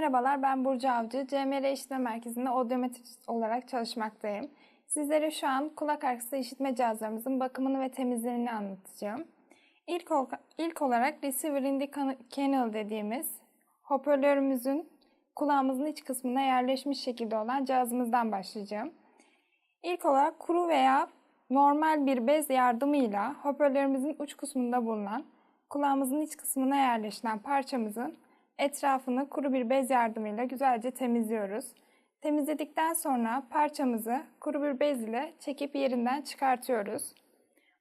Merhabalar, ben Burcu Avcı. CMR İşitme Merkezi'nde odyometrist olarak çalışmaktayım. Sizlere şu an kulak arkası işitme cihazlarımızın bakımını ve temizliğini anlatacağım. İlk, ol- ilk olarak receiver in canal dediğimiz hoparlörümüzün kulağımızın iç kısmına yerleşmiş şekilde olan cihazımızdan başlayacağım. İlk olarak kuru veya normal bir bez yardımıyla hoparlörümüzün uç kısmında bulunan kulağımızın iç kısmına yerleşen parçamızın etrafını kuru bir bez yardımıyla güzelce temizliyoruz. Temizledikten sonra parçamızı kuru bir bez ile çekip yerinden çıkartıyoruz.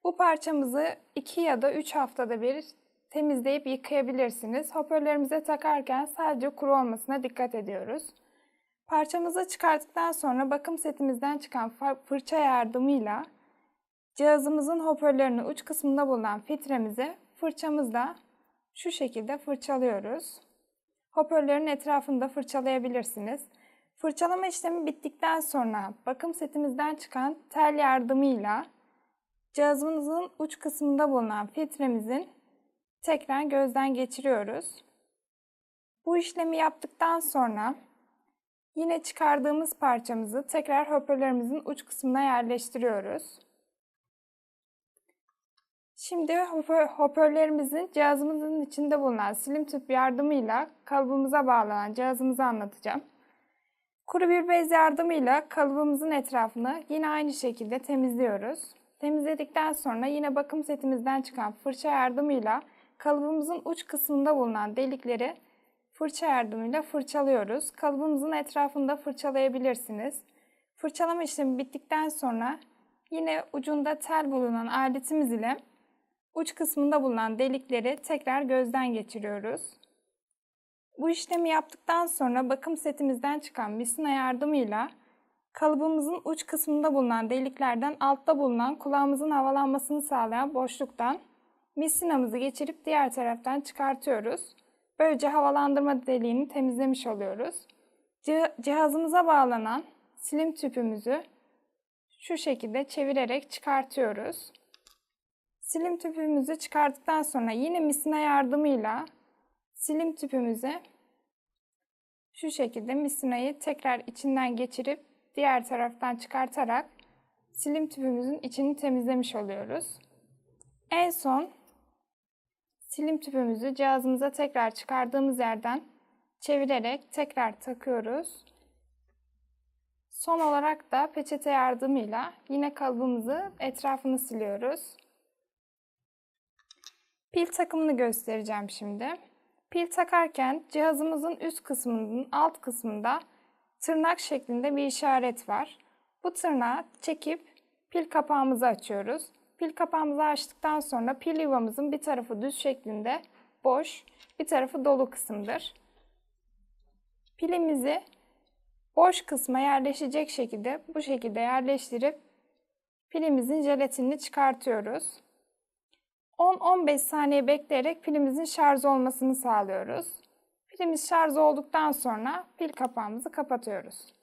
Bu parçamızı 2 ya da 3 haftada bir temizleyip yıkayabilirsiniz. Hoparlörümüze takarken sadece kuru olmasına dikkat ediyoruz. Parçamızı çıkarttıktan sonra bakım setimizden çıkan fırça yardımıyla cihazımızın hoparlörünün uç kısmında bulunan filtremizi fırçamızla şu şekilde fırçalıyoruz. Hoparlörün etrafını da fırçalayabilirsiniz. Fırçalama işlemi bittikten sonra bakım setimizden çıkan tel yardımıyla cihazımızın uç kısmında bulunan filtremizin tekrar gözden geçiriyoruz. Bu işlemi yaptıktan sonra yine çıkardığımız parçamızı tekrar hoparlörümüzün uç kısmına yerleştiriyoruz. Şimdi hopa- hoparlörlerimizin cihazımızın içinde bulunan silim tüp yardımıyla kalıbımıza bağlanan cihazımızı anlatacağım. Kuru bir bez yardımıyla kalıbımızın etrafını yine aynı şekilde temizliyoruz. Temizledikten sonra yine bakım setimizden çıkan fırça yardımıyla kalıbımızın uç kısmında bulunan delikleri fırça yardımıyla fırçalıyoruz. Kalıbımızın etrafını da fırçalayabilirsiniz. Fırçalama işlemi bittikten sonra yine ucunda tel bulunan aletimiz ile uç kısmında bulunan delikleri tekrar gözden geçiriyoruz. Bu işlemi yaptıktan sonra bakım setimizden çıkan misina yardımıyla kalıbımızın uç kısmında bulunan deliklerden altta bulunan kulağımızın havalanmasını sağlayan boşluktan misinamızı geçirip diğer taraftan çıkartıyoruz. Böylece havalandırma deliğini temizlemiş oluyoruz. Cih- Cihazımıza bağlanan silim tüpümüzü şu şekilde çevirerek çıkartıyoruz. Silim tüpümüzü çıkarttıktan sonra yine misina yardımıyla silim tüpümüzü şu şekilde misinayı tekrar içinden geçirip diğer taraftan çıkartarak silim tüpümüzün içini temizlemiş oluyoruz. En son silim tüpümüzü cihazımıza tekrar çıkardığımız yerden çevirerek tekrar takıyoruz. Son olarak da peçete yardımıyla yine kalıbımızı etrafını siliyoruz. Pil takımını göstereceğim şimdi. Pil takarken cihazımızın üst kısmının alt kısmında tırnak şeklinde bir işaret var. Bu tırnağı çekip pil kapağımızı açıyoruz. Pil kapağımızı açtıktan sonra pil yuvamızın bir tarafı düz şeklinde boş, bir tarafı dolu kısımdır. Pilimizi boş kısma yerleşecek şekilde bu şekilde yerleştirip pilimizin jelatinini çıkartıyoruz. 10-15 saniye bekleyerek pilimizin şarj olmasını sağlıyoruz. Pilimiz şarj olduktan sonra pil kapağımızı kapatıyoruz.